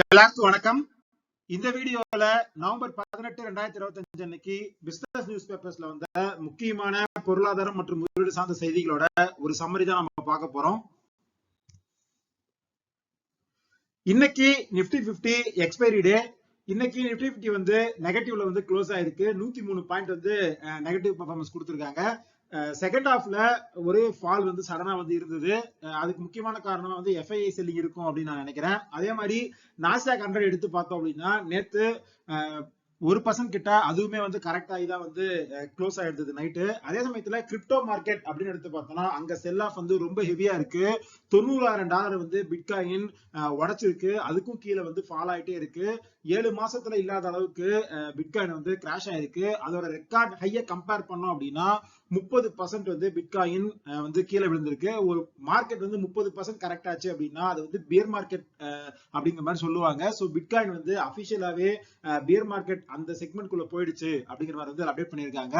எல்லாருக்கும் வணக்கம். இந்த வீடியோல நவம்பர் பதினெட்டு ரெண்டாயிரத்தி இருபத்தி அஞ்சு அன்னைக்கு பிசினஸ் நியூஸ் பேப்பர்ஸ்ல வந்த முக்கியமான பொருளாதாரம் மற்றும் முதலீடு சார்ந்த செய்திகளோட ஒரு சம்மரி தான் நம்ம பார்க்க போறோம். இன்னைக்கு நிப்டி பிப்டி எக்ஸ்பைரி டே இன்னைக்கு நிப்டி பிப்டி வந்து நெகட்டிவ்ல வந்து க்ளோஸ் ஆயிருக்கு. நூத்தி மூணு பாயிண்ட் வந்து நெகட்டிவ் பர்ஃபார்மன்ஸ் கொடுத்துருக்காங்க. செகண்ட் ஹாஃப்ல ஒரு ஃபால் வந்து சடனா வந்து இருந்தது. அதுக்கு முக்கியமான காரணம் வந்து எஃப்ஐஐ செல்லிங் இருக்கும் அப்படின்னு நான் நினைக்கிறேன். அதே மாதிரி நாஸ்டாக் ஹண்ட்ரட் எடுத்து பார்த்தோம் அப்படின்னா நேத்து ஒரு பர்சன்ட் கிட்ட அதுவுமே வந்து கரெக்ட் ஆகி தான் வந்து க்ளோஸ் ஆயிடுது நைட்டு அதே சமயத்துல கிரிப்டோ மார்க்கெட் அப்படின்னு எடுத்து பார்த்தோம்னா அங்க செல் ஆஃப் வந்து ரொம்ப ஹெவியா இருக்கு. தொண்ணூறாயிரம் டாலர் வந்து பிட்காயின் உடைச்சிருக்கு. அதுக்கும் கீழே வந்து ஃபால் ஆயிட்டே இருக்கு. ஏழு மாசத்துல இல்லாத அளவுக்கு பிட்காயின் வந்து கிராஷ் ஆயிருக்கு. அதோட ரெக்கார்ட் ஹைய கம்பேர் பண்ணோம் அப்படின்னா முப்பது பர்சன்ட் வந்து பிட்காயின் வந்து கீழே விழுந்திருக்கு. ஒரு மார்க்கெட் வந்து முப்பது பர்சன்ட் கரெக்ட் ஆச்சு அப்படின்னா அது வந்து பியர் மார்க்கெட் அப்படிங்கிற மாதிரி சொல்லுவாங்க. ஸோ பிட்காயின் வந்து அபிஷியலாவே பியர் மார்க்கெட் அந்த செக்மெண்ட் குள்ள போயிடுச்சு அப்படிங்கிற மாதிரி வந்து அப்டேட் பண்ணியிருக்காங்க.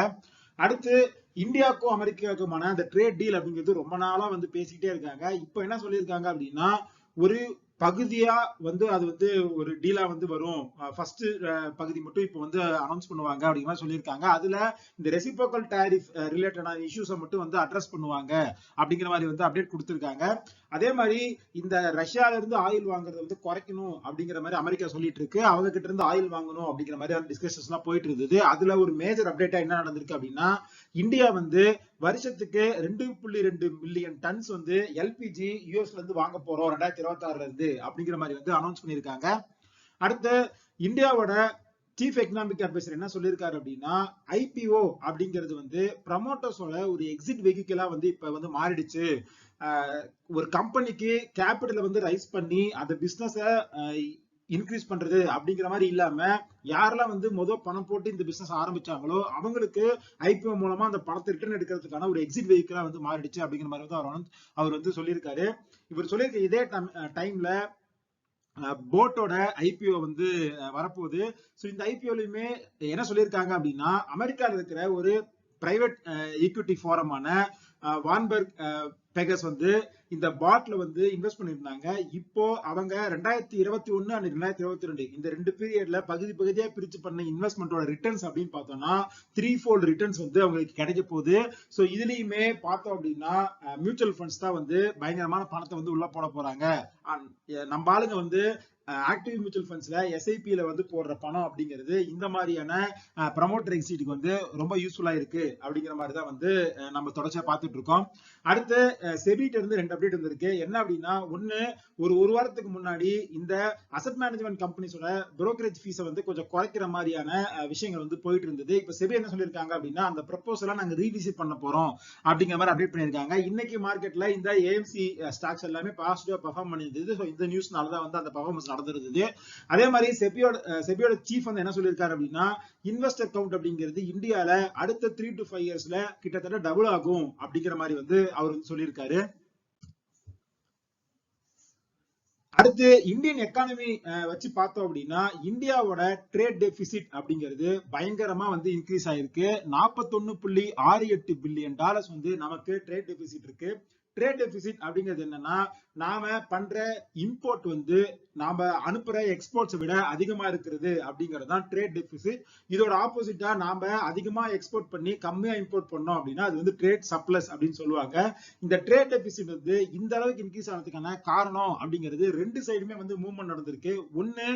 அடுத்து இந்தியாவுக்கும் அமெரிக்காவுக்குமான அந்த ட்ரேட் டீல் அப்படிங்கிறது ரொம்ப நாளா வந்து பேசிக்கிட்டே இருக்காங்க. இப்போ என்ன சொல்லியிருக்காங்க அப்படின்னா ஒரு பகுதியா வந்து அது வந்து ஒரு டீலா வந்து வரும். ஃபர்ஸ்ட் பகுதி மட்டும் இப்போ வந்து அனௌன்ஸ் பண்ணுவாங்க அப்படிங்கிற மாதிரி சொல்லியிருக்காங்க. அதுல இந்த ரெசிபோக்கல் டேரிஃப் ரிலேட்டடான இஷ்யூஸை மட்டும் வந்து அட்ரஸ் பண்ணுவாங்க அப்படிங்கிற மாதிரி வந்து அப்டேட் கொடுத்துருக்காங்க. அதே மாதிரி இந்த ரஷ்யால இருந்து ஆயில் வாங்குறத வந்து குறைக்கணும் அப்படிங்கிற மாதிரி அமெரிக்கா சொல்லிட்டு இருக்கு. அவங்க கிட்ட இருந்து ஆயில் வாங்கணும் அப்படிங்கிற மாதிரி டிஸ்கஷன்ஸ் எல்லாம் போயிட்டு இருந்தது. அதுல ஒரு மேஜர் அப்டேட்டா என்ன நடந்திருக்கு அப்படின்னா இந்தியா வந்து வருஷத்துக்கு ரெண்டு புள்ளி ரெண்டு மில்லியன் டன்ஸ் வந்து எல்பிஜி யூஎஸ்ல இருந்து வாங்க போறோம் ரெண்டாயிரத்தி இருபத்தி ஆறுல இருந்து அப்படிங்கிற மாதிரி வந்து அனௌன்ஸ் பண்ணியிருக்காங்க. அடுத்து இந்தியாவோட சீஃப் எக்கனாமிக் அட்வைசர் என்ன சொல்லியிருக்காரு அப்படின்னா ஐபிஓ அப்படிங்கிறது வந்து ப்ரமோட்டர்ஸோட ஒரு எக்ஸிட் வெஹிக்கிளா வந்து இப்ப வந்து மாறிடுச்சு. ஒரு கம்பெனிக்கு கேபிட்டலை வந்து ரைஸ் பண்ணி அந்த பிசினஸ இன்க்ரீஸ் பண்றது அப்படிங்கிற மாதிரி இல்லாம யாரெல்லாம் வந்து மொதல் பணம் போட்டு இந்த பிசினஸ் ஆரம்பிச்சாங்களோ அவங்களுக்கு ஐபிஓ மூலமா அந்த பணத்தை ரிட்டர்ன் எடுக்கிறதுக்கான ஒரு எக்ஸிட் வெஹிக்கிளா வந்து மாறிடுச்சு அப்படிங்கிற மாதிரி வந்து அவர் வந்து அவர் வந்து சொல்லியிருக்காரு. இவர் சொல்லியிருக்க இதே டைம்ல போட்டோட ஐபிஓ வந்து வரப்போகுது. ஸோ இந்த ஐபிஓலையுமே என்ன சொல்லியிருக்காங்க அப்படின்னா அமெரிக்காவில் இருக்கிற ஒரு பிரைவேட் ஈக்விட்டி ஃபோரமான வான்பர்க் பெகஸ் வந்து இந்த பாட்ல வந்து இன்வெஸ்ட் பண்ணியிருந்தாங்க. இப்போ அவங்க ரெண்டாயிரத்தி இருபத்தி ஒன்னு அண்ட் ரெண்டாயிரத்தி இருபத்தி ரெண்டு இந்த ரெண்டு பீரியட்ல பகுதி பகுதியா பிரிச்சு பண்ண இன்வெஸ்ட்மெண்டோட ரிட்டர்ன்ஸ் அப்படின்னு பார்த்தோம்னா த்ரீ ஃபோல்ட் ரிட்டர்ன்ஸ் வந்து அவங்களுக்கு கிடைக்க போகுது. ஸோ இதுலயுமே பார்த்தோம் அப்படின்னா மியூச்சுவல் ஃபண்ட்ஸ் தான் வந்து பயங்கரமான பணத்தை வந்து உள்ள போட போறாங்க. நம்ம ஆளுங்க வந்து ஆக்டிவ் மியூச்சுவல் ஃபண்ட்ஸ்ல எஸ்ஐபியில வந்து போடுற பணம் அப்படிங்கிறது இந்த மாதிரியான ப்ரமோட்டர் எக்ஸிட்டுக்கு வந்து ரொம்ப யூஸ்ஃபுல்லா இருக்கு அப்படிங்கிற மாதிரி தான் வந்து நம்ம தொடர்ச்சியா பார்த்துட்டு இருக்கோம். அடுத்து செபிட்ட இருந்து ரெண்டு அப்டேட் வந்திருக்கு என்ன அப்படின்னா ஒன்னு ஒரு ஒரு வாரத்துக்கு முன்னாடி இந்த அசட் மேனேஜ்மெண்ட் கம்பெனிஸோட புரோக்கரேஜ் ஃபீஸை வந்து கொஞ்சம் குறைக்கிற மாதிரியான விஷயங்கள் வந்து போயிட்டு இருந்தது. இப்ப செபி என்ன சொல்லியிருக்காங்க அப்படின்னா அந்த ப்ரப்போசலை நாங்க ரீவிசிட் பண்ண போறோம் அப்படிங்கிற மாதிரி அப்டேட் பண்ணியிருக்காங்க. இன்னைக்கு மார்க்கெட்ல இந்த ஏஎம்சி ஸ்டாக்ஸ் எல்லாமே பாசிட்டிவா பெர்ஃபார்ம் பண்ணியிருந்தது. ஸோ இந்த நியூஸ்னால தான் வந்து அந்த பர்ஃபார்மன்ஸ் நடந்திருந்தது. அதே மாதிரி செபியோட செபியோட சீஃப் வந்து என்ன சொல்லியிருக்காரு அப்படின்னா இன்வெஸ்டர் கவுண்ட் அப்படிங்கிறது இந்தியால அடுத்த த்ரீ டு ஃபைவ் இயர்ஸ்ல கிட்டத்தட்ட டபுள் ஆகும் அப்படிங்கிற மாதிரி வந்து அவர் வந்து சொல்லியிருக்காரு. அடுத்து இந்தியன் எக்கானமி வச்சு பார்த்தோம் அப்படின்னா இந்தியாவோட ட்ரேட் டெபிசிட் அப்படிங்கிறது பயங்கரமா வந்து இன்க்ரீஸ் ஆயிருக்கு. நாற்பத்தொன்னு புள்ளி ஆறு எட்டு பில்லியன் டாலர்ஸ் வந்து நமக்கு ட்ரேட் டெபிசிட் இருக்கு. ட்ரேட் டெபிசிட் அப்படிங்கிறது என்னன்னா நாம பண்ற இம்போர்ட் வந்து நாம அனுப்புற எக்ஸ்போர்ட்ஸை விட அதிகமா இருக்கிறது அப்படிங்கிறது தான் ட்ரேட் டெபிசிட் இதோட ஆப்போசிட்டா நாம அதிகமா எக்ஸ்போர்ட் பண்ணி கம்மியா இம்போர்ட் பண்ணோம் அப்படின்னா அது வந்து ட்ரேட் சப்ளஸ் அப்படின்னு சொல்லுவாங்க. இந்த ட்ரேட் டெபிசிட் வந்து இந்த அளவுக்கு இன்க்ரீஸ் ஆனதுக்கான காரணம் அப்படிங்கிறது ரெண்டு சைடுமே வந்து மூவ்மெண்ட் நடந்திருக்கு. ஒன்னு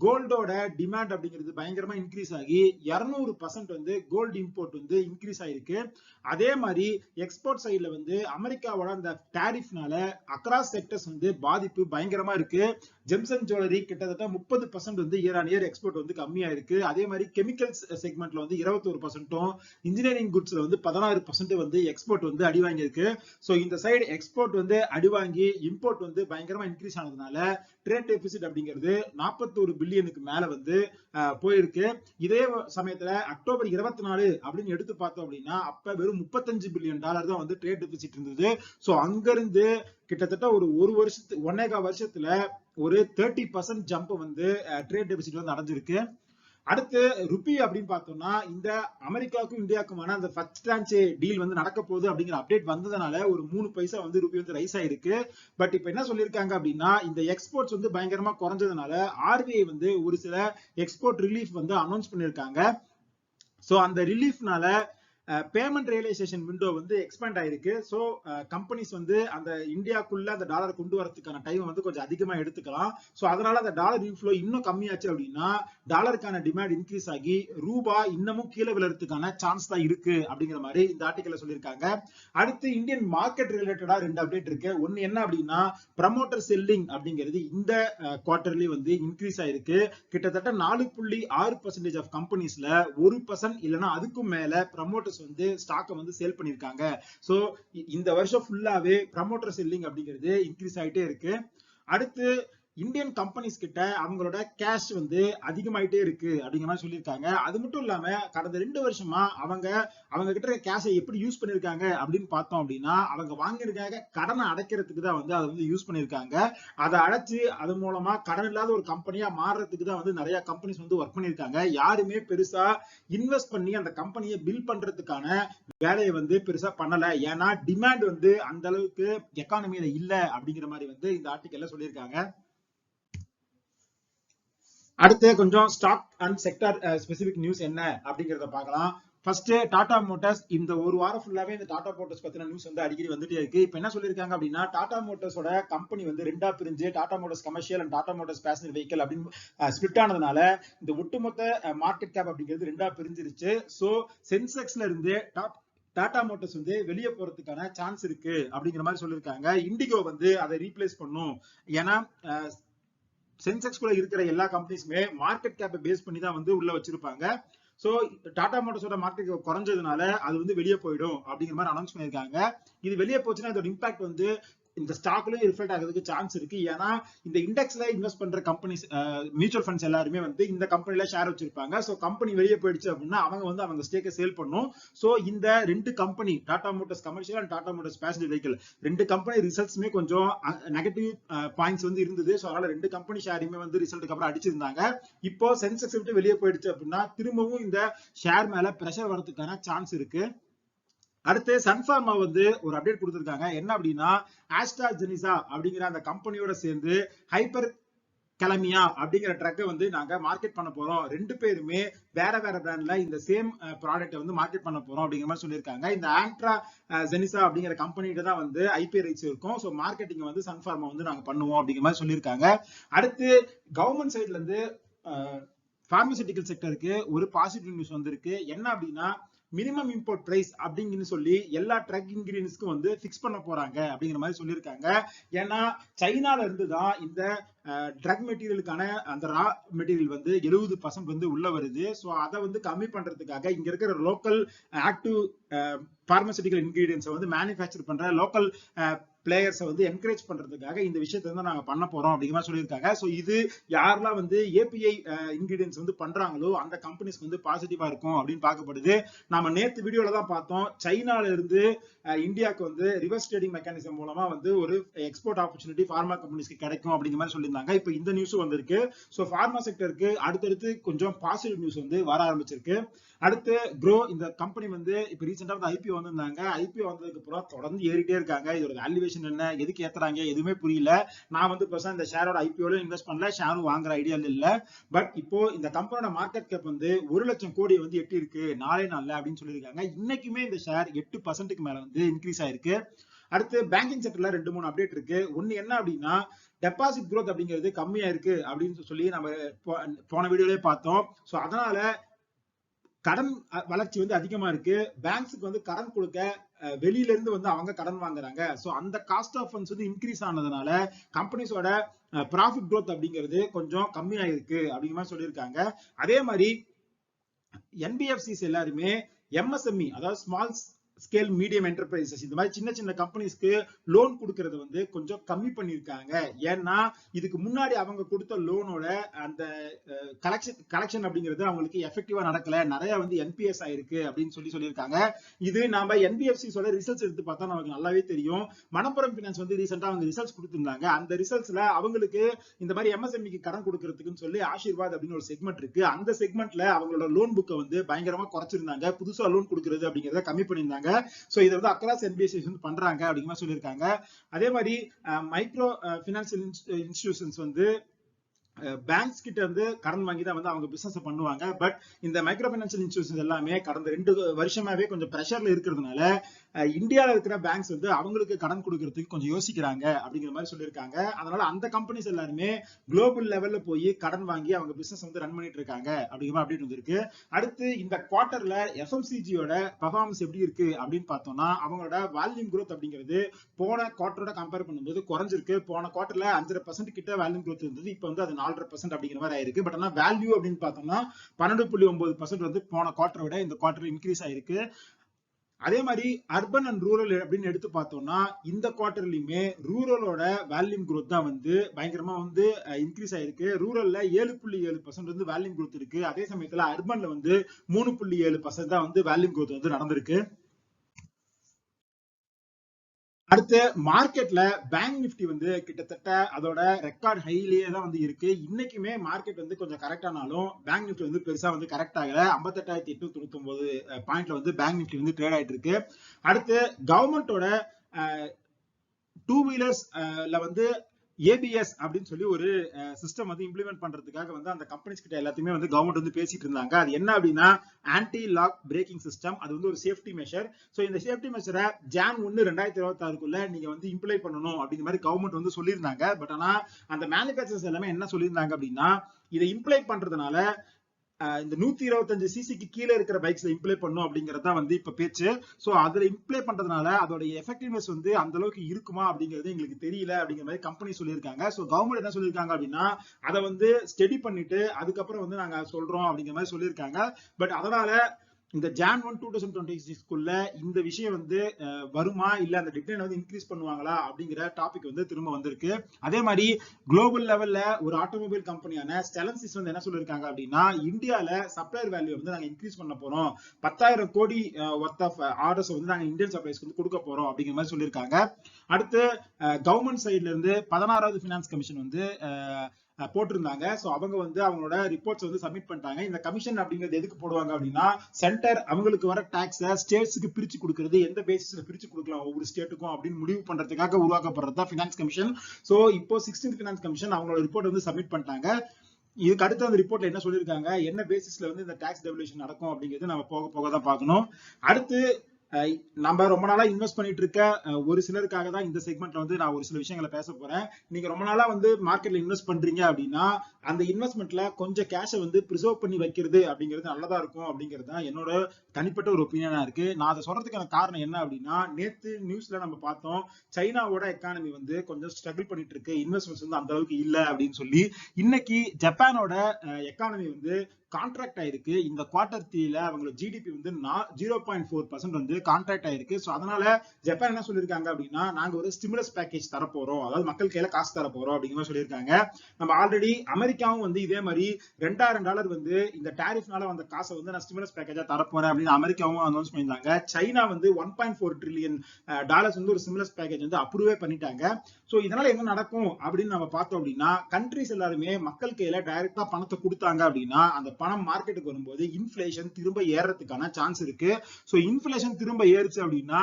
கோல்டோட டிமாண்ட் அப்படிங்கிறது பயங்கரமா இன்க்ரீஸ் ஆகி இருநூறு பர்சன்ட் வந்து கோல்டு இம்போர்ட் வந்து இன்க்ரீஸ் ஆயிருக்கு. அதே மாதிரி எக்ஸ்போர்ட் சைட்ல வந்து அமெரிக்காவோட அந்த டேரிஃப்னால அக்ராஸ் செக்டர்ஸ் வந்து பாதிப்பு பயங்கரமா இருக்கு. ஜெம்ஸ் அண்ட் ஜுவல்லரி கிட்டத்தட்ட முப்பது பர்சன்ட் வந்து இயர் ஆன் இயர் எக்ஸ்போர்ட் வந்து கம்மியா இருக்கு அதே மாதிரி கெமிக்கல்ஸ் செக்மெண்ட்ல வந்து இருபத்தொரு பர்சன்ட்டும் இன்ஜினியரிங் குட்ஸ்ல வந்து பதினாறு பர்சன்ட் வந்து எக்ஸ்போர்ட் வந்து அடி வாங்கியிருக்கு. ஸோ இந்த சைடு எக்ஸ்போர்ட் வந்து அடி வாங்கி இம்போர்ட் வந்து பயங்கரமா இன்க்ரீஸ் ஆனதுனால ட்ரேட் டெபிசிட் அப்படிங்கிறது நாற்பத்தோரு பில்லியனுக்கு மேல வந்து போயிருக்கு. இதே சமயத்துல அக்டோபர் இருபத்தி நாலு அப்படின்னு எடுத்து பார்த்தோம் அப்படின்னா அப்ப வெறும் முப்பத்தஞ்சு பில்லியன் டாலர் தான் வந்து ட்ரேட் டெபிசிட் இருந்தது. ஸோ அங்கிருந்து கிட்டத்தட்ட ஒரு ஒரு வருஷத்து ஒன்னேகா வருஷத்துல ஒரு தேர்ட்டி பர்சன்ட் ஜம்ப் வந்து ட்ரேட் டெபிசிட் வந்து அடைஞ்சிருக்கு. அடுத்து ருபி அப்படின்னு பார்த்தோம்னா இந்த அமெரிக்காவுக்கும் இந்தியாவுக்குமான அந்த ஃபர்ஸ்ட் டிரான்ச் டீல் வந்து நடக்க போகுது அப்படிங்கிற அப்டேட் வந்ததுனால ஒரு மூணு பைசா வந்து ருபி வந்து ரைஸ் ஆயிருக்கு. பட் இப்போ என்ன சொல்லியிருக்காங்க அப்படின்னா இந்த எக்ஸ்போர்ட்ஸ் வந்து பயங்கரமா குறைஞ்சதுனால ஆர்பிஐ வந்து ஒரு சில எக்ஸ்போர்ட் ரிலீஃப் வந்து அனௌன்ஸ் பண்ணியிருக்காங்க. ஸோ அந்த ரிலீஃப்னால பேமெண்ட் ரியலைசேஷன் விண்டோ வந்து எக்ஸ்பேண்ட் ஆயிருக்கு. ஸோ கம்பெனிஸ் வந்து அந்த இந்தியாக்குள்ள அந்த டாலர் கொண்டு வரதுக்கான டைம் வந்து கொஞ்சம் அதிகமா எடுத்துக்கலாம். ஸோ அதனால அந்த டாலர் இன்ஃப்ளோ இன்னும் கம்மியாச்சு அப்படின்னா டாலருக்கான டிமாண்ட் இன்க்ரீஸ் ஆகி ரூபா இன்னமும் கீழே விழறதுக்கான சான்ஸ் தான் இருக்கு அப்படிங்கிற மாதிரி இந்த ஆர்டிக்கல சொல்லியிருக்காங்க. அடுத்து இந்தியன் மார்க்கெட் ரிலேட்டடா ரெண்டு அப்டேட் இருக்கு. ஒன்னு என்ன அப்படின்னா ப்ரமோட்டர் செல்லிங் அப்படிங்கிறது இந்த குவார்டர்லி வந்து இன்க்ரீஸ் ஆயிருக்கு. கிட்டத்தட்ட நாலு புள்ளி ஆறு பர்சன்டேஜ் ஆஃப் கம்பெனிஸ்ல ஒரு பர்சன்ட் இல்லைன்னா அதுக்கும் மேல ப்ரமோட்டர்ஸ் வந்து ஸ்டாக்கை வந்து சேல் பண்ணிருக்காங்க சோ இந்த வருஷம் ஃபுல்லாவே ப்ரமோட்டர் செல்லிங் அப்படிங்கிறது இன்க்ரீஸ் ஆயிட்டே இருக்கு. அடுத்து இந்தியன் கம்பெனிஸ் கிட்ட அவங்களோட கேஷ் வந்து அதிகமாயிட்டே இருக்கு அப்படிங்கிற மாதிரி சொல்லியிருக்காங்க. அது மட்டும் இல்லாம கடந்த ரெண்டு வருஷமா அவங்க அவங்க கிட்ட இருக்க கேஷை எப்படி யூஸ் பண்ணிருக்காங்க அப்படின்னு பார்த்தோம் அப்படின்னா அவங்க வாங்கியிருக்காங்க கடனை அடைக்கிறதுக்கு தான் வந்து அதை வந்து யூஸ் பண்ணியிருக்காங்க. அதை அடைச்சு அது மூலமா கடன் இல்லாத ஒரு கம்பெனியா மாறுறதுக்கு தான் வந்து நிறைய கம்பெனிஸ் வந்து ஒர்க் பண்ணியிருக்காங்க. யாருமே பெருசா இன்வெஸ்ட் பண்ணி அந்த கம்பெனியை பில் பண்றதுக்கான வேலையை வந்து பெருசா பண்ணல. ஏன்னா டிமாண்ட் வந்து அந்த அளவுக்கு எக்கானமியில இல்ல அப்படிங்கிற மாதிரி வந்து இந்த ஆர்டிக்கல்ல சொல்லியிருக்காங்க. அடுத்து கொஞ்சம் stock and sector specific news என்ன அப்படிங்கறத பார்க்கலாம். ஃபர்ஸ்ட் டாடா மோட்டார்ஸ் இந்த ஒரு வாரம் ஃபுல்லாவே இந்த டாடா மோட்டார்ஸ் பத்தின நியூஸ் வந்து அடிக்கடி வந்துட்டே இருக்கு. இப்போ என்ன சொல்லியிருக்காங்க அப்படின்னா டாடா மோட்டார்ஸோட கம்பெனி வந்து ரெண்டா பிரிஞ்சு Tata Motors commercial and Tata Motors passenger vehicle அப்படின்னு ஸ்பிளிட் ஆனதுனால இந்த ஒட்டுமொத்த மார்க்கெட் கேப் அப்படிங்கிறது ரெண்டா பிரிஞ்சிருச்சு. ஸோ சென்செக்ஸ்ல இருந்து டாப் டாடா மோட்டர்ஸ் வந்து வெளியே போறதுக்கான சான்ஸ் இருக்கு அப்படிங்கிற மாதிரி சொல்லியிருக்காங்க. இண்டிகோ வந்து அதை ரீப்ளேஸ் பண்ணும். ஏன்னா சென்செக்ஸ் இருக்கிற எல்லா கம்பெனிஸுமே மார்க்கெட் கேப்பை பேஸ் பண்ணி தான் வந்து உள்ள வச்சிருப்பாங்க. சோ டாடா மோட்டர்ஸோட மார்க்கெட் குறைஞ்சதுனால அது வந்து வெளியே போயிடும் அப்படிங்கிற மாதிரி அனௌன்ஸ் பண்ணியிருக்காங்க. இது வெளியே போச்சுன்னா இதோட இம்பாக்ட் வந்து இந்த ஸ்டாக்லயும் ரிஃப்ளெக்ட் ஆகிறதுக்கு சான்ஸ் இருக்கு. ஏன்னா இந்த இண்டெக்ஸ்ல இன்வெஸ்ட் பண்ற கம்பெனிஸ் மியூச்சுவல் ஃபண்ட்ஸ் எல்லாருமே வந்து இந்த கம்பெனில ஷேர் வச்சிருப்பாங்க. ஸோ கம்பெனி வெளியே போயிடுச்சு அப்படின்னா அவங்க வந்து அவங்க ஸ்டேக்கை சேல் பண்ணும். ஸோ இந்த ரெண்டு company Tata Motors commercial and Tata Motors passenger vehicle ரெண்டு கம்பெனி ரிசல்ட்ஸுமே கொஞ்சம் நெகட்டிவ் பாயிண்ட்ஸ் வந்து இருந்தது. ஸோ அதனால ரெண்டு கம்பெனி ஷேருமே வந்து ரிசல்ட்டுக்கு அப்புறம் அடிச்சிருந்தாங்க. இப்போ சென்செக்ஸ் விட்டு வெளியே போயிடுச்சு அப்படின்னா திரும்பவும் இந்த ஷேர் மேல ப்ரெஷர் வரதுக்கான சான்ஸ் இருக்கு. அடுத்து சன்ஃபார்மா வந்து ஒரு அப்டேட் கொடுத்துருக்காங்க. என்ன அப்படின்னா ஆஸ்ட்ராஜெனிசா அப்படிங்கிற அந்த கம்பெனியோட சேர்ந்து ஹைப்பர் கிளமியா அப்படிங்கிற ட்ரக்கை வந்து நாங்க மார்க்கெட் பண்ண போறோம். ரெண்டு பேருமே வேற வேற பிராண்ட்ல இந்த சேம் ப்ராடக்ட்டை வந்து மார்க்கெட் பண்ண போறோம் அப்படிங்கிற மாதிரி சொல்லியிருக்காங்க. இந்த ஆண்ட்ரா ஜெனிசா அப்படிங்கிற கம்பெனிட்டு தான் வந்து ஐபிஐ ரைட்ஸ் இருக்கும். ஸோ மார்க்கெட்டிங் வந்து சன்ஃபார்மா வந்து நாங்க பண்ணுவோம் அப்படிங்கிற மாதிரி சொல்லியிருக்காங்க. அடுத்து கவர்மெண்ட் சைட்ல இருந்து பார்மசூட்டிக்கல் செக்டருக்கு ஒரு பாசிட்டிவ் நியூஸ் வந்திருக்கு. என்ன அப்படின்னா மினிமம் இம்போர்ட் பிரைஸ் அப்படிங்கன்னு சொல்லி எல்லா ட்ரக் இன்கிரீடியன்ஸ்க்கும் வந்து ஃபிக்ஸ் பண்ண போறாங்க அப்படிங்கிற மாதிரி சொல்லியிருக்காங்க. ஏன்னா சைனால இருந்து தான் இந்த ட்ரக் மெட்டீரியலுக்கான அந்த ரா மெட்டீரியல் வந்து எழுபது பர்சன்ட் வந்து உள்ள வருது. ஸோ அதை வந்து கம்மி பண்றதுக்காக இங்க இருக்கிற லோக்கல் ஆக்டிவ் பார்மசூட்டிக்கல் இன்கிரீடியன்ஸை வந்து மேனுஃபேக்சர் பண்ற லோக்கல் பிளேயர்ஸை வந்து என்கரேஜ் பண்றதுக்காக இந்த விஷயத்தை வந்து நாங்க பண்ண போறோம் அப்படிங்கிற மாதிரி சொல்லியிருக்காங்க. ஸோ இது யாரெல்லாம் வந்து ஏபிஐ இன்கிரீடியன்ஸ் வந்து பண்றாங்களோ அந்த கம்பெனிஸ்க்கு வந்து பாசிட்டிவா இருக்கும் அப்படின்னு பார்க்கப்படுது. நாம நேத்து வீடியோல தான் பார்த்தோம். சைனால இருந்து இந்தியாவுக்கு வந்து ரிவர்ஸ் ட்ரேடிங் மெக்கானிசம் மூலமா வந்து ஒரு எக்ஸ்போர்ட் ஆப்பர்ச்சுனிட்டி ஃபார்மா கம்பெனிஸ்க்கு கிடைக்கும் அப்படிங்கிற மாதிரி சொல்லியிருந்தாங்க. இப்போ இந்த நியூஸும் வந்திருக்கு. ஸோ ஃபார்மா செக்டருக்கு அடுத்தடுத்து கொஞ்சம் பாசிட்டிவ் நியூஸ் வந்து வர ஆரம்பிச்சிருக்கு. அடுத்து க்ரோ இந்த கம்பெனி வந்து இப்போ ரீசெண்டாக வந்து ஐபிஓ வந்திருந்தாங்க. ஐபிஓ வந்ததுக்கு அப்புறம் தொடர்ந்து ஏறிட்டே இருக்காங்க. இதோட வேல்யூவேஷன் என்ன எதுக்கு ஏத்துறாங்க எதுவுமே புரியல. நான் வந்து பெருசா இந்த ஷேரோட ஐபிஓல இன்வெஸ்ட் பண்ணல ஷேரும் வாங்குற ஐடியால இல்ல. பட் இப்போ இந்த கம்பெனியோட மார்க்கெட் கேப் வந்து ஒரு லட்சம் கோடி வந்து எட்டி இருக்கு நாளே நாள்ல அப்படின்னு சொல்லியிருக்காங்க. இன்னைக்குமே இந்த ஷேர் எட்டு பர்சன்ட்டுக்கு மேல வந்து இன்க்ரீஸ் ஆயிருக்கு. அடுத்து பேங்கிங் செக்டர்ல ரெண்டு மூணு அப்டேட் இருக்கு. ஒன்னு என்ன அப்படின்னா டெபாசிட் குரோத் அப்படிங்கிறது கம்மியா இருக்கு அப்படின்னு சொல்லி நம்ம போன வீடியோலயே பார்த்தோம். சோ அதனால கடன் வளர்ச்சி வந்து அதிகமா இருக்கு. பேங்க்ஸுக்கு வந்து கடன் கொடுக்க வெளியில இருந்து வந்து அவங்க கடன் வாங்குறாங்க. சோ அந்த காஸ்ட் ஆஃப் ஃபண்ட்ஸ் வந்து இன்க்ரீஸ் ஆனதுனால கம்பெனிஸோட ப்ராஃபிட் க்ரோத் அப்படிங்கிறது கொஞ்சம் கம்மி ஆயிருக்கு அப்படிங்கிற மாதிரி சொல்லியிருக்காங்க. அதே மாதிரி என்பிஎஃப்சிஸ் எல்லாருமே எம்எஸ்எம்இ அதாவது ஸ்மால் ஸ்கேல் மீடியம் என்டர்பிரைசஸ் இந்த மாதிரி சின்ன சின்ன கம்பெனிஸ்க்கு லோன் கொடுக்கறது வந்து கொஞ்சம் கம்மி பண்ணிருக்காங்க ஏன்னா இதுக்கு முன்னாடி அவங்க கொடுத்த லோனோட அந்த கலெக்ஷன் கலெக்ஷன் அப்படிங்கிறது அவங்களுக்கு எஃபெக்டிவா நடக்கல. நிறைய வந்து என்பிஎஸ் ஆயிருக்கு அப்படின்னு சொல்லி சொல்லியிருக்காங்க. இது நாம என்பிஎஃப்சிஸோட ரிசல்ட்ஸ் எடுத்து பார்த்தா நமக்கு நல்லாவே தெரியும். மணப்புரம் பினான்ஸ் வந்து ரீசெண்டா அவங்க ரிசல்ட்ஸ் கொடுத்திருந்தாங்க. அந்த ரிசல்ட்ஸ்ல அவங்களுக்கு இந்த மாதிரி எம்எஸ்எம்இக்கு கடன் கொடுக்கறதுக்குன்னு சொல்லி ஆசீர்வாத் அப்படின்னு ஒரு செக்மெண்ட் இருக்கு. அந்த செக்மெண்ட்ல அவங்களோட லோன் புக்கை வந்து பயங்கரமா குறைச்சிருந்தாங்க. புதுசா லோன் கொடுக்கறது அப்படிங்கறத கம்மி பண்ணியிருந்தாங்க. ஸோ இதை வந்து அக்ராஸ் என்பிஎஸ்சி வந்து பண்றாங்க அப்படிங்கிற மாதிரி சொல்லியிருக்காங்க. அதே மாதிரி மைக்ரோ பினான்சியல் இன்ஸ்டிடியூஷன்ஸ் வந்து பேங்க்ஸ் கிட்ட இருந்து கடன் வாங்கி தான் வந்து அவங்க பிசினஸ் பண்ணுவாங்க. பட் இந்த மைக்ரோ பைனான்சியல் இன்ஸ்டியூஷன்ஸ் எல்லாமே கடந்த ரெண்டு வருஷமாவே கொஞ்சம் ப்ரெஷர்ல இருக்கிறதுனால இந்தியாவில் இருக்கிற பேங்க்ஸ் வந்து அவங்களுக்கு கடன் கொடுக்கறதுக்கு கொஞ்சம் யோசிக்கிறாங்க அப்படிங்கிற மாதிரி சொல்லியிருக்காங்க. அதனால அந்த கம்பெனிஸ் எல்லாருமே குளோபல் லெவல்ல போய் கடன் வாங்கி அவங்க பிசினஸ் வந்து ரன் பண்ணிட்டு இருக்காங்க அப்படிங்கிற மாதிரி அப்டேட் வந்திருக்கு. அடுத்து இந்த குவார்டர்ல எஃப்எம்சிஜியோட பர்ஃபார்மன்ஸ் எப்படி இருக்கு அப்படின்னு பார்த்தோம்னா அவங்களோட வால்யூம் குரோத் அப்படிங்கிறது போன குவார்டரோட கம்பேர் பண்ணும்போது குறைஞ்சிருக்கு. போன குவார்டர்ல அஞ்சரை பர்சன்ட் கிட்ட வால்யூம் குரோத் இருந்தது. இப்போ வந்து அது நாலரை பர்சன்ட் அப்படிங்கிற மாதிரி ஆயிருக்கு. பட் ஆனா வேல்யூ அப்படின்னு பார்த்தோம்னா பன்னெண்டு புள்ளி ஒன்பது பர்சன்ட் வந்து போன குவார்டரை விட இந்த குவார்டர் இன்க்ரீஸ் ஆயிருக்கு. அதே மாதிரி அர்பன் அண்ட் ரூரல் அப்படின்னு எடுத்து பார்த்தோம்னா இந்த குவார்டர்லயுமே ரூரலோட வேல்யூம் குரோத் தான் வந்து பயங்கரமா வந்து இன்க்ரீஸ் ஆயிருக்கு. ரூரல்ல ஏழு புள்ளி ஏழு பர்சன்ட் வந்து வேல்யூம் குரோத் இருக்கு. அதே சமயத்துல அர்பன்ல வந்து மூணு புள்ளி ஏழு பர்சன்ட் தான் வந்து வேல்யூம் குரோத் வந்து நடந்திருக்கு. அடுத்து மார்க்கெட்ல பேங்க் நிஃப்டி வந்து கிட்டத்தட்ட அதோட ரெக்கார்ட் ஹைலியே தான் வந்து இருக்கு. இன்னைக்குமே மார்க்கெட் வந்து கொஞ்சம் கரெக்ட் ஆனாலும் பேங்க் நிஃப்டி வந்து பெருசா வந்து கரெக்ட் ஆகல. ஐம்பத்தெட்டாயிரத்தி எட்நூத்தி தொண்ணூத்தி ஒன்பது பாயிண்ட்ல வந்து பேங்க் நிஃப்டி வந்து ட்ரேட் ஆயிட்டு இருக்கு. அடுத்து கவர்மெண்டோட டூ வீலர்ஸ்ல வந்து ஏபிஎஸ் அப்படின்னு சொல்லி ஒரு சிஸ்டம் வந்து இம்ப்ளிமெண்ட் பண்றதுக்காக வந்து அந்த கம்பெனிஸ் கிட்ட எல்லாத்தையுமே வந்து கவர்மெண்ட் வந்து பேசிட்டு இருந்தாங்க. அது என்ன அப்படின்னா ஆன்டி லாக் பிரேக்கிங் சிஸ்டம் அது வந்து ஒரு சேஃப்டி மெஷர் ஸோ இந்த சேஃப்டி மெஷரை ஜான் ஒன்னு ரெண்டாயிரத்தி இருபத்தி ஆறுக்குள்ள நீங்க வந்து இம்ப்ளை பண்ணணும் அப்படிங்கிற மாதிரி கவர்மெண்ட் வந்து சொல்லியிருந்தாங்க. பட் ஆனா அந்த மேனுபேக்சர்ஸ் எல்லாமே என்ன சொல்லியிருந்தாங்க அப்படின்னா இதை இம்ப்ளை பண்றதுனால இந்த நூத்தி இருபத்தஞ்சு சிசிக்கு கீழே இருக்கிற பைக்ஸ்ல இம்ப்ளை பண்ணும் அப்படிங்கறது தான் வந்து இப்ப பேச்சு. சோ அதுல இம்ப்ளை பண்றதுனால அதோட எஃபெக்டிவ்னஸ் வந்து அந்த அளவுக்கு இருக்குமா அப்படிங்கிறது எங்களுக்கு தெரியல அப்படிங்கிற மாதிரி கம்பெனி சொல்லியிருக்காங்க. சோ கவர்மெண்ட் என்ன சொல்லியிருக்காங்க அப்படின்னா அதை வந்து ஸ்டடி பண்ணிட்டு அதுக்கப்புறம் வந்து நாங்க சொல்றோம் அப்படிங்கிற மாதிரி சொல்லியிருக்காங்க. பட் அதனால இந்த Jan one two thousand twenty சிக்ஸ்க்குள்ள இந்த விஷயம் வந்து வருமா? இல்ல அந்த டிக்ளைன் வந்து இன்க்ரீஸ் பண்ணுவாங்களா? அப்படிங்கிற டாபிக் வந்து திரும்ப வந்திருக்கு. அதே மாதிரி குளோபல் லெவல்ல ஒரு ஆட்டோமொபைல் கம்பெனியான ஸ்டெலன்சிஸ் வந்து என்ன சொல்லியிருக்காங்க அப்படின்னா இந்தியால சப்ளையர் வேல்யூ வந்து நாங்க இன்க்ரீஸ் பண்ண போறோம். பத்தாயிரம் கோடி ஒர்த் ஆஃப் ஆர்டர்ஸ் வந்து நாங்க இந்தியன் சப்ளைஸ்க்கு வந்து கொடுக்க போறோம் அப்படிங்கிற மாதிரி சொல்லியிருக்காங்க அடுத்து கவர்மெண்ட் சைட்ல இருந்து பதினாறாவது பினான்ஸ் கமிஷன் வந்து போட்டிருந்தாங்க. ஸோ அவங்க வந்து அவங்களோட ரிப்போர்ட்ஸ் வந்து சப்மிட் பண்ணிட்டாங்க. இந்த கமிஷன் அப்படிங்கிறது எதுக்கு போடுவாங்க அப்படின்னா சென்டர் அவங்களுக்கு வர டாக்ஸை ஸ்டேட்ஸ்க்கு பிரிச்சு கொடுக்கறது எந்த பேசிஸ்ல பிரிச்சு கொடுக்கலாம் ஒவ்வொரு ஸ்டேட்டுக்கும் அப்படின்னு முடிவு பண்றதுக்காக உருவாக்கப்படுறது தான் ஃபினான்ஸ் கமிஷன் ஸோ இப்போ சிக்ஸ்டீன் ஃபினான்ஸ் கமிஷன் அவங்களோட ரிப்போர்ட் வந்து சப்மிட் பண்ணிட்டாங்க. இதுக்கு அடுத்து அந்த ரிப்போர்ட்ல என்ன சொல்லியிருக்காங்க? என்ன பேசிஸ்ல வந்து இந்த டாக்ஸ் டெவல்யூஷன் நடக்கும் அப்படிங்கிறது நம்ம போக போக தான் பார்க்கணும். அடுத்து நம்ம ரொம்ப நாளா இன்வெஸ்ட் பண்ணிட்டு இருக்க ஒரு சிலருக்காக தான் இந்த செக்மெண்ட்ல வந்து நான் ஒரு சில விஷயங்களை பேச போறேன். நீங்க ரொம்ப நாளா வந்து மார்க்கெட்ல இன்வெஸ்ட் பண்றீங்க அப்படின்னா அந்த இன்வெஸ்ட்மெண்ட்ல கொஞ்சம் கேஷை வந்து ப்ரிசர்வ் பண்ணி வைக்கிறது அப்படிங்கிறது நல்லதா இருக்கும் அப்படிங்கிறது தான் என்னோட தனிப்பட்ட ஒரு ஒப்பீனியனா இருக்கு. நான் அதை சொல்றதுக்கான காரணம் என்ன அப்படின்னா நேத்து நியூஸ்ல நம்ம பார்த்தோம் சைனாவோட எக்கானமி வந்து கொஞ்சம் ஸ்ட்ரகிள் பண்ணிட்டு இருக்கு இன்வெஸ்ட்மெண்ட்ஸ் வந்து அந்த அளவுக்கு இல்லை அப்படின்னு சொல்லி இன்னைக்கு ஜப்பானோட எக்கானமி வந்து கான்ட்ராக்ட் ஆயிருக்கு. இந்த குவார்டர் த்ரீல அவங்களோட ஜிடிபி வந்து ஜீரோ பாயிண்ட் ஃபோர் பர்சன்ட் வந்து கான்ட்ராக்ட் ஆயிருக்கு. ஸோ அதனால ஜப்பான் என்ன சொல்லியிருக்காங்க அப்படின்னா நாங்க ஒரு ஸ்டிமுலஸ் பேக்கேஜ் தரப்போறோம். அதாவது மக்கள் கையில காசு தரப்போறோம் அப்படிங்கிற மாதிரி சொல்லியிருக்காங்க நம்ம ஆல்ரெடி அமெரிக்காவும் வந்து இதே மாதிரி ரெண்டாயிரம் டாலர் வந்து இந்த டாரிஃப்னால வந்த காசை வந்து நான் ஸ்டிமுலஸ் பேக்கேஜா தரப்போறேன் அப்படின்னு அமெரிக்காவும் அனௌன்ஸ் பண்ணியிருந்தாங்க. சைனா வந்து one point four trillion dollars வந்து ஒரு ஸ்டிமுலஸ் பேக்கேஜ் வந்து அப்ரூவே பண்ணிட்டாங்க. ஸோ இதனால என்ன நடக்கும் அப்படின்னு நம்ம பார்த்தோம் அப்படின்னா கண்ட்ரிஸ் எல்லாருமே மக்கள் கையில டைரக்டா பணத்தை கொடுத்தாங்க அப்படின்னா அந்த பணம் மார்க்கெட்டுக்கு வரும்போது இன்ஃபிளேஷன் திரும்ப ஏறதுக்கான சான்ஸ் இருக்கு. ஸோ இன்ஃபிளேஷன் திரும்ப ஏறுச்சு அப்படின்னா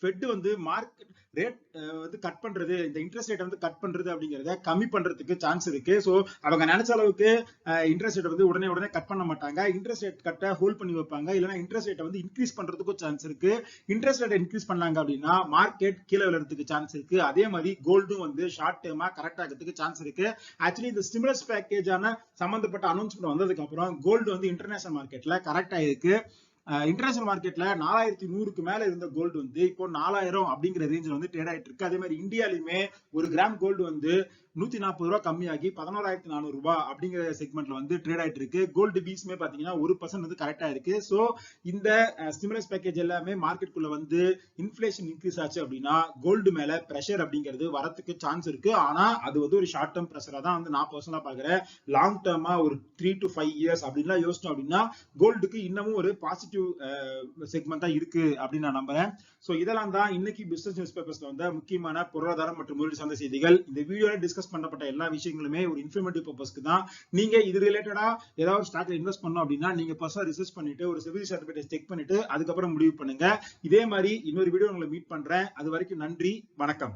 ஃபெட் வந்து மார்க்கெட் ரேட் வந்து கட் பண்றது இந்த இன்ட்ரெஸ்ட் ரேட் வந்து கட் பண்றது அப்படிங்கறத கம்மி பண்றதுக்கு சான்ஸ் இருக்கு. ஸோ அவங்க நினைச்ச அளவுக்கு இன்ட்ரெஸ்ட் ரேட் வந்து உடனே உடனே கட் பண்ண மாட்டாங்க. இன்ட்ரெஸ்ட் ரேட் கட்டை ஹோல்ட் பண்ணி வைப்பாங்க. இல்லைன்னா இன்ட்ரெஸ்ட் ரேட்டை வந்து இன்க்ரீஸ் பண்றதுக்கும் சான்ஸ் இருக்கு. இன்ட்ரெஸ்ட் ரேட் இன்க்ரீஸ் பண்ணாங்க அப்படின்னா மார்க்கெட் கீழே விழுறதுக்கு சான்ஸ் இருக்கு. அதே மாதிரி கோல்டும் வந்து ஷார்ட் டேர்மா கரெக்ட் ஆகிறதுக்கு சான்ஸ் இருக்கு. ஆக்சுவலி இந்த ஸ்டிமுலஸ் பேக்கேஜான சம்பந்தப்பட்ட அனௌன்ஸ்மெண்ட் வந்ததுக்கு அப்புறம் கோல்டு வந்து இன்டர்நேஷனல் மார்க்கெட்ல கரெக்ட் ஆயிருக்கு. இன்டர்நேஷனல் மார்க்கெட்ல நாலாயிரத்தி நூறுக்கு மேல இருந்த கோல்டு வந்து இப்போ நாலாயிரம் அப்படிங்கிற ரேஞ்சில் வந்து ட்ரேட் ஆயிட்டு இருக்கு. அதே மாதிரி இந்தியாலுமே ஒரு கிராம் கோல்டு வந்து நூத்தி நாற்பது ரூபாய் கம்மியாகி பதினோராயிரத்தி நானூறு ரூபாய் அப்படிங்கிற செக்மெண்ட்ல வந்து ட்ரேட் ஆயிட்டு இருக்கு. கோல்டு பீஸ்மே பாத்தீங்கன்னா ஒரு பர்சன்ட் வந்து கரெக்டா இருக்கு. சோ இந்த ஸ்டிமுலஸ் பேக்கேஜ் எல்லாமே மார்க்கெட்டுக்குள்ள வந்து இன்ஃபிளேஷன் இன்க்ரீஸ் ஆச்சு அப்படின்னா கோல்டு மேல பிரஷர் அப்படிங்கிறது வரத்துக்கு சான்ஸ் இருக்கு. ஆனா அது வந்து ஒரு ஷார்ட் டேர்ம் ப்ரெஷரா தான் வந்து நான் பர்சனலா பாக்குறேன். லாங் டேர்மா ஒரு த்ரீ டு ஃபைவ் இயர்ஸ் அப்படின்லாம் யோசிச்சோம் அப்படின்னா கோல்டுக்கு இன்னமும் ஒரு பாசிட்டிவ் செக்மெண்ட் தான் இருக்கு அப்படின்னு நான் நம்புறேன். சோ இதெல்லாம் தான் இன்னைக்கு பிசினஸ் நியூஸ் பேப்பர்ஸ்ல வந்த முக்கியமான பொருளாதாரம் மற்றும் முதலீடு சார்ந்த செய்திகள். இந்த வீடியோல டிஸ்கஸ் பண்ணப்பட்ட எல்லா விஷயங்களுமே ஒரு இன்ஃபர்மேட்டிவ் பர்பஸ்க்கு தான். நீங்க இது ரிலேட்டடா ஏதாவது ஸ்டாக்ல இன்வெஸ்ட் பண்ணோம் அப்படின்னா நீங்க பர்சனல் ரிசர்ச் பண்ணிட்டு ஒரு சிவில் சர்டிபிகேட் செக் பண்ணிட்டு அதுக்கப்புறம் முடிவு பண்ணுங்க. இதே மாதிரி இன்னொரு வீடியோ உங்களை மீட் பண்றேன். அது வரைக்கும் நன்றி. வணக்கம்.